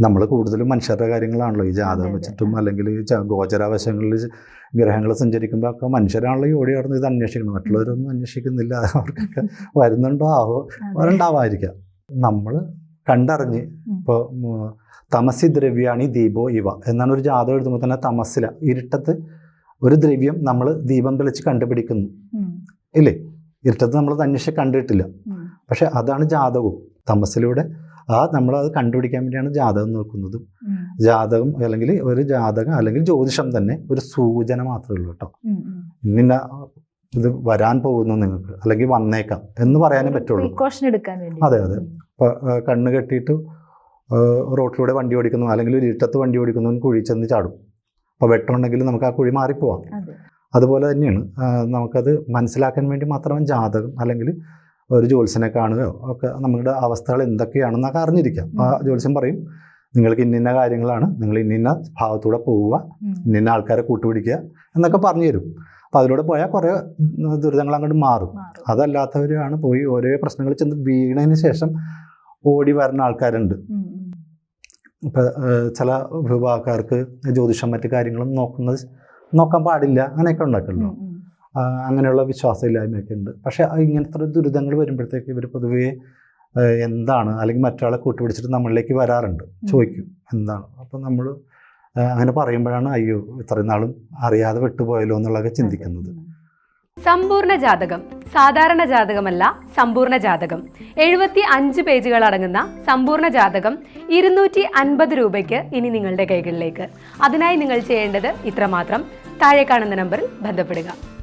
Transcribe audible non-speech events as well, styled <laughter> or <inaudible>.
നമ്മൾ കൂടുതലും മനുഷ്യരുടെ കാര്യങ്ങളാണല്ലോ. ഈ ജാതകം. വെച്ചിട്ടും അല്ലെങ്കിൽ ഗോചരാവശങ്ങളിൽ ഗ്രഹങ്ങൾ സഞ്ചരിക്കുമ്പോൾ ഒക്കെ മനുഷ്യരാണല്ലോ ഈ ഓടി നടന്ന് ഇത് അന്വേഷിക്കണം മറ്റുള്ളവരൊന്നും അന്വേഷിക്കുന്നില്ല. <laughs> അവർക്കൊക്കെ വരുന്നുണ്ടോ? ആവോ? വരണ്ടാവായിരിക്കാം നമ്മൾ കണ്ടറിഞ്ഞ്. ഇപ്പോൾ തമസി ദ്രവ്യാണി ദീപോ ഇവ എന്നാണ് ഒരു ജാതകം എഴുതുമ്പോൾ തന്നെ തമസില. ഇരുട്ടത്ത് ഒരു ദ്രവ്യം നമ്മൾ ദീപം തെളിച്ച് കണ്ടുപിടിക്കുന്നു. ഇല്ലേ? ഇരുട്ടത്ത് നമ്മൾ അന്വേഷിച്ച് കണ്ടിട്ടില്ല. പക്ഷെ അതാണ് ജാതകവും. തമസിലൂടെ ആ നമ്മളത് കണ്ടുപിടിക്കാൻ വേണ്ടിയാണ് ജാതകം നോക്കുന്നതും. ജാതകം അല്ലെങ്കിൽ ഒരു ജാതകം അല്ലെങ്കിൽ ജ്യോതിഷം തന്നെ ഒരു സൂചന മാത്രമേ ഉള്ളൂ കേട്ടോ. ഇന്ന. ഇത് വരാൻ പോകുന്നു നിങ്ങൾക്ക് അല്ലെങ്കിൽ വന്നേക്കാം എന്ന് പറയാനേ പറ്റുള്ളൂ. അതെ, അതെ. കണ്ണ് കെട്ടിയിട്ട് റോട്ടിലൂടെ വണ്ടി ഓടിക്കുന്നു അല്ലെങ്കിൽ ഒരു ഇരുട്ടത്ത് വണ്ടി ഓടിക്കുന്നവൻ കുഴി ചെന്ന് ചാടും. അപ്പോൾ വെട്ടമുണ്ടെങ്കിൽ നമുക്ക് ആ കുഴി മാറിപ്പോവാം. അതെ. അതുപോലെ തന്നെയാണ് നമുക്കത് മനസ്സിലാക്കാൻ വേണ്ടി മാത്രം ജാതകം അല്ലെങ്കിൽ ഒരു ജോത്സ്യനെ കാണുകയോ ഒക്കെ നമ്മുടെ അവസ്ഥകൾ എന്തൊക്കെയാണെന്നൊക്കെ അറിഞ്ഞിരിക്കാം ആ ജോത്സ്യം പറയും നിങ്ങൾക്ക് ഇന്നിന്ന കാര്യങ്ങളാണ് നിങ്ങൾ ഇന്നിന്ന ഭാവത്തൂടെ പോവുക. ഇന്നിന്ന ആൾക്കാരെ കൂട്ടുപിടിക്കുക എന്നൊക്കെ പറഞ്ഞു തരും അപ്പോൾ അതിലൂടെ പോയാൽ കുറേ ദുരിതങ്ങൾ അങ്ങോട്ട് മാറും. അതല്ലാത്തവരാണ് പോയി ഓരോ പ്രശ്നങ്ങൾ ചെന്ന് വീണതിന് ശേഷം ഓടി വരുന്ന ആൾക്കാരുണ്ട്. ഇപ്പം ചില വിഭാഗക്കാർക്ക് ജ്യോതിഷം മറ്റു കാര്യങ്ങളും നോക്കുന്നത് നോക്കാൻ പാടില്ല അങ്ങനെയൊക്കെ ഉണ്ടാക്കല്ലോ ഉം. ഉം. ആ, അങ്ങനെയുള്ള വിശ്വാസമില്ലായ്മയൊക്കെ ഉണ്ട്. പക്ഷേ ഇങ്ങനത്തെ ദുരിതങ്ങൾ വരുമ്പോഴത്തേക്ക് ഇവർ പൊതുവേ എന്താണ്? അല്ലെങ്കിൽ മറ്റൊരാളെ കൂട്ടുപിടിച്ചിട്ട് നമ്മളിലേക്ക് വരാറുണ്ട്. ചോദിക്കും എന്താണ്? അപ്പം നമ്മൾ അങ്ങനെ പറയുമ്പോഴാണ് അയ്യോ ഇത്രയും നാളും അറിയാതെ വിട്ടുപോയല്ലോ എന്നുള്ളതൊക്കെ ചിന്തിക്കുന്നത്. സമ്പൂർണ ജാതകം സാധാരണ ജാതകമല്ല സമ്പൂർണ ജാതകം. എഴുപത്തി അഞ്ച് പേജുകൾ അടങ്ങുന്ന സമ്പൂർണ ജാതകം ഇരുന്നൂറ്റി അൻപത് രൂപയ്ക്ക് ഇനി നിങ്ങളുടെ കൈകളിലേക്ക്. അതിനായി നിങ്ങൾ ചെയ്യേണ്ടത് ഇത്രമാത്രം. താഴെ കാണുന്ന നമ്പറിൽ ബന്ധപ്പെടുക.